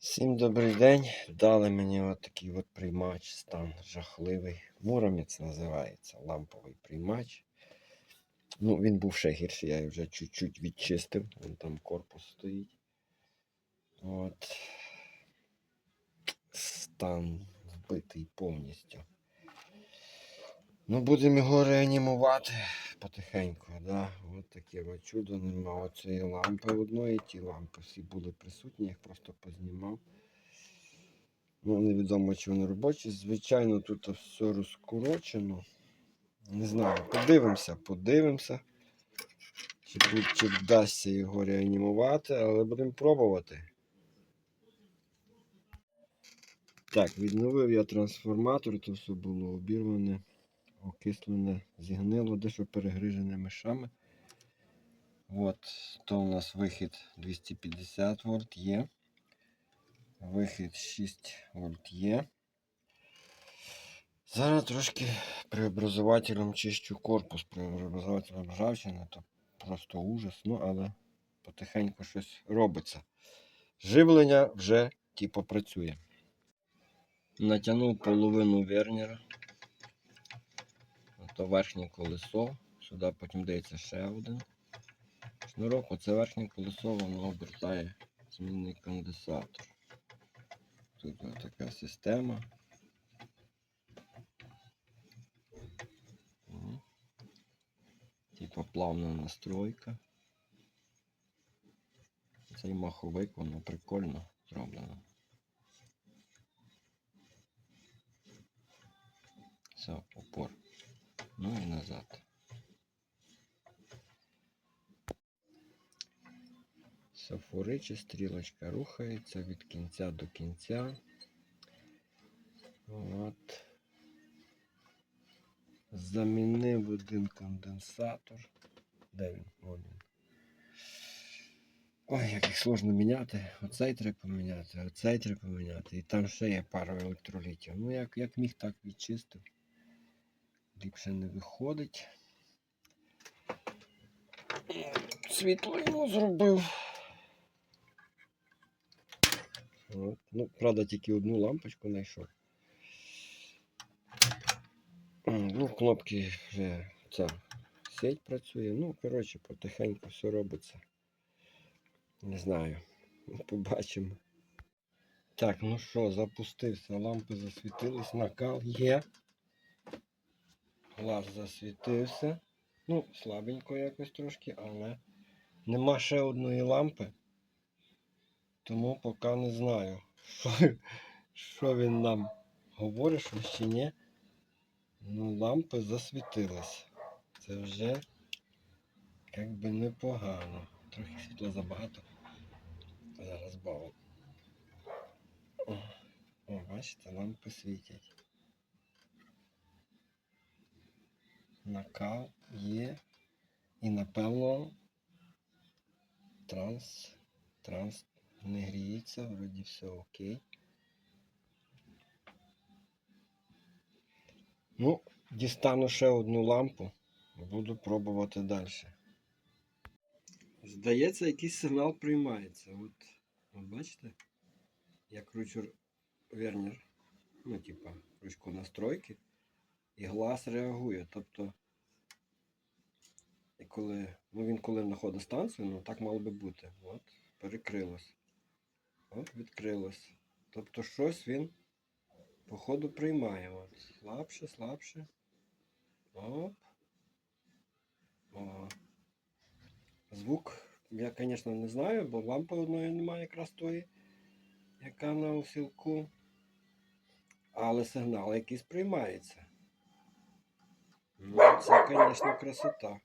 Всім добрий день. Дали мені от такий от приймач, стан жахливий. Муромець називається ламповий приймач. Ну, він був ще гірший, я його вже чуть-чуть відчистив. Вон там корпус стоїть. От. Стан вбитий повністю. Ну, будемо його реанімувати потихеньку. Да? От таке от чудо нема оцієї лампи одної, ті лампи всі були присутні, їх просто познімав. Ну, невідомо, чи вони робочі. Звичайно, тут все розкорочено. Не знаю, подивимося, подивимося. Чи, чи вдасться його реанімувати, але будемо пробувати. Так, відновив я трансформатор, то все було обірване, окислене, зігнило, дещо перегрижене мишами. От, то у нас вихід 250 вольт є. Вихід 6 вольт є. Зараз трошки преобразователем чищу корпус, преобразователем ржавчини, то просто ужас, ну але потихеньку щось робиться. Живлення вже типу працює. Натягнув половину вернера. То верхнє колесо. Сюди потім дається ще один. Шнурок, оце верхнє колесо, воно обертає змінний конденсатор. Тут така система. Типа плавна настройка. Цей маховик, воно прикольно зроблено. Все, упор. Ну і назад. Сафоричі стрілочка рухається від кінця до кінця. От. Замінив один конденсатор. Де він? Вон він. Ой, як їх сложно міняти. Оцей треба поміняти, оцей треба поміняти. І там ще є пара електролітів. Ну, як, як міг, так відчистив. Ліпше не виходить. Світло йому зробив. От. Ну, правда, тільки одну лампочку знайшов. Ну, кнопки вже ця сеть працює. Ну, коротше, потихеньку все робиться. Не знаю. Побачимо. Так, ну що, запустився. Лампи засвітились, накал є. Глаз засвітився. Ну, слабенько якось трошки, але нема ще одної лампи. Тому поки не знаю, що, що він нам говорить, що чи ні. Ну, лампи засвітились. Це вже як би непогано. Трохи світла забагато. Зараз баву. О, бачите, лампи світять. Накал є. І напевно транс, транс не гріється, вроді все окей. Ну, дістану ще одну лампу, буду пробувати далі. Здається, якийсь сигнал приймається. От, от бачите? Я кручу вернер, ну, типа, ручку настройки, і глаз реагує. Тобто, і коли, ну він коли знаходить станцію, ну так мало би бути. От, перекрилось. От, відкрилось. Тобто щось він, походу, приймає. От, слабше, слабше. Оп. О. Звук я, звісно, не знаю, бо лампи одної немає якраз тої, яка на усілку. Але сигнал якийсь приймається. Ну, це, звісно, красота.